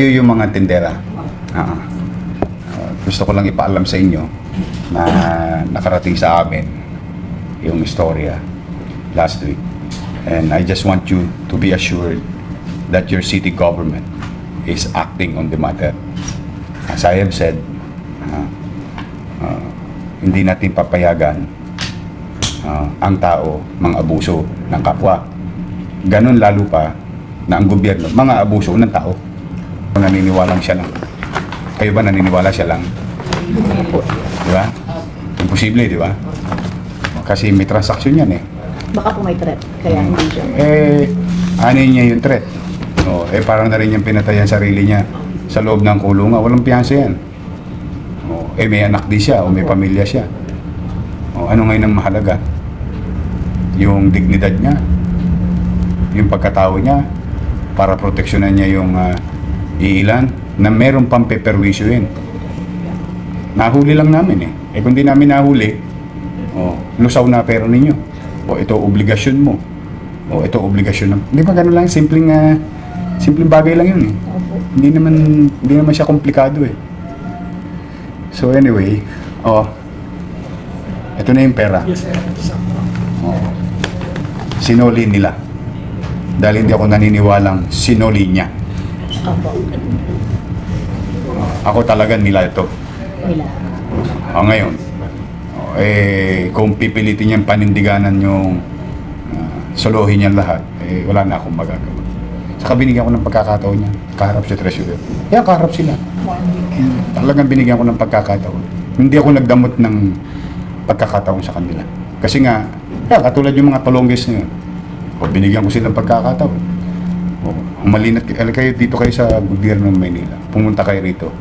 Yun yung mga tindera. Ah, gusto ko lang ipaalam sa inyo na nakarating sa amin yung istorya last week. And I just want you to be assured that your city government is acting on the matter. As I have said, ah, ah, hindi natin papayagan ah, ang tao mga abuso ng kapwa. Ganon lalo pa na ang gobyerno, mga abuso ng tao. Naniniwala siya lang. Kayo ba naniniwala siya lang? Di ba? Imposible, di ba? Kasi may transaksyon yan eh. Baka po may threat, kaya hindi siya. Eh, ano niya yung threat? Oh, eh, parang na rin yung pinatayan sarili niya sa loob ng kulungan. Walang piyansa yan. Oh, eh, may anak di siya o may pamilya siya. Oh, ano ngayon ang mahalaga? Yung dignidad niya, yung pagkatao niya, para proteksyonan niya yung ah, iilan na meron pang peperwisyoin. Nahuli lang namin eh. Eh kung di namin nahuli, oh, lusaw na pera ninyo. O ito obligasyon mo. O ito obligasyon ng... Hindi ba ganun lang? Simpleng, ah, simpleng bagay lang yun eh. Hindi naman, hindi naman siya komplikado eh. So anyway, oh, ito na yung pera. Oh, sinoli nila. Dahil hindi ako naniniwalang sinoli niya. Opo. Ako talaga nila ito. Nila. O ngayon, o, eh, kung pipilitin niyang panindiganan yung uh, solohin niya lahat, eh, wala na akong magagawa. Saka binigyan ko ng pagkakataon niya. Kaharap si Treasurer. Yeah, kaharap sila. Talagang binigyan ko ng pagkakataon. Hindi ako nagdamot ng pagkakataon sa kanila. Kasi nga, yeah, katulad yung mga palonggis na yun. O, binigyan ko silang pagkakataon. O, humalinat eh, kayo dito kayo sa gobyerno ng Maynila. Pumunta kayo rito.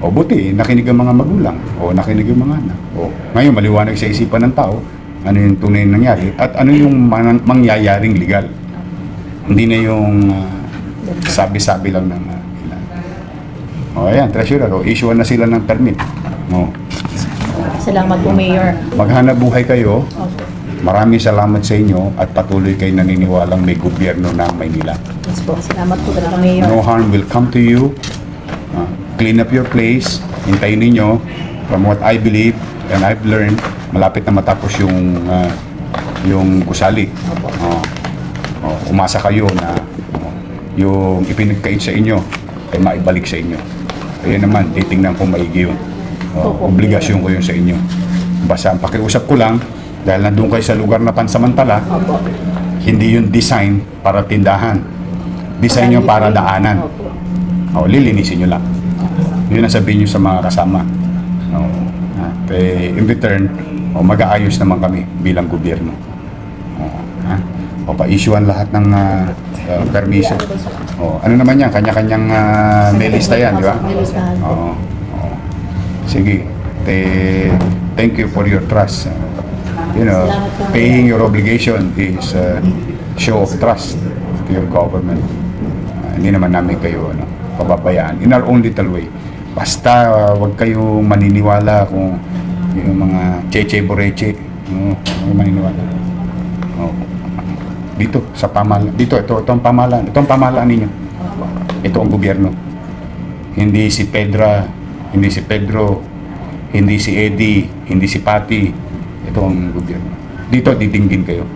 O buti, nakinig ang mga magulang. O nakinig ang mga anak. O ngayon, maliwanag sa isipan ng tao ano yung tunay na nangyari at ano yung man- mangyayaring legal. Hindi na yung ah, sabi-sabi lang ng uh, ilan. O ayan, treasurer, o issuean na sila ng permit. O, Salamat po, Mayor. maghanap buhay kayo. Opo. Maraming salamat sa inyo at patuloy kayo naniniwalang may gobyerno ng Maynila. Yes po. Salamat po talaga, Mayor. No harm will come to you. Uh, clean up your place. Hintayin ninyo. From what I believe and I've learned, malapit na matapos yung uh, yung gusali. Oh, oh, umasa kayo na oh, yung ipinagkait sa inyo ay maibalik sa inyo. Kaya naman, titingnan ko maigi yun. Opo. obligasyon ko yun sa inyo. Basta ang pakiusap ko lang, dahil nandun kayo sa lugar na pansamantala, Opo. hindi yung design para tindahan. Design yung para daanan. O, lilinisin nyo lang. Yun ang sabihin nyo sa mga kasama. O, at eh, in return, o, mag-aayos naman kami bilang gobyerno. O, ha? o pa-issuean lahat ng ah, ah, permiso. O, ano naman yan, kanya-kanyang uh, may lista yan, di ba? Oo. oo. Sige. Te- thank you for your trust. You know, paying your obligation is a show of trust to your government. Ah, hindi naman namin kayo ano, pababayaan in our own little way. Basta uh, wag kayong maniniwala kung yung mga cheche boreche, no, huwag maniniwala. Oh. Dito sa pamahalaan, dito ito itong pamahalaan, itong pamahalaan ninyo. Ito ang gobyerno. Hindi si Pedra, hindi si Pedro, hindi si Eddie, hindi si Pati. Ito ang gobyerno. Dito didinggin kayo.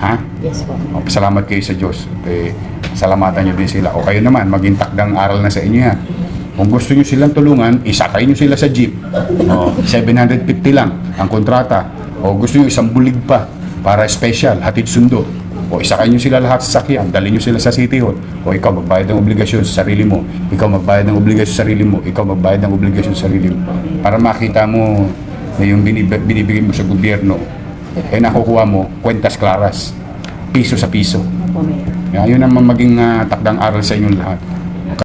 Ha? Yes po. O, pasalamat kayo sa Diyos. Eh, salamatan nyo din sila. O kayo naman, maging takdang aral na sa inyo yan. Kung gusto nyo silang tulungan, isakay nyo sila sa jeep. O, 750 lang ang kontrata. O gusto nyo isang bulig pa para special, hatid sundo. O isakay nyo sila lahat sa sakyan, dali nyo sila sa City Hall. O ikaw magbayad ng obligasyon sa sarili mo. Ikaw magbayad ng obligasyon sa sarili mo. Ikaw magbayad ng obligasyon sa sarili mo. Para makita mo na yung binib- binibigay mo sa gobyerno, eh nakukuha mo, kwentas claras, piso sa piso. Opo, Mayor. Yeah, yun naman maging ah, takdang aral sa inyong lahat.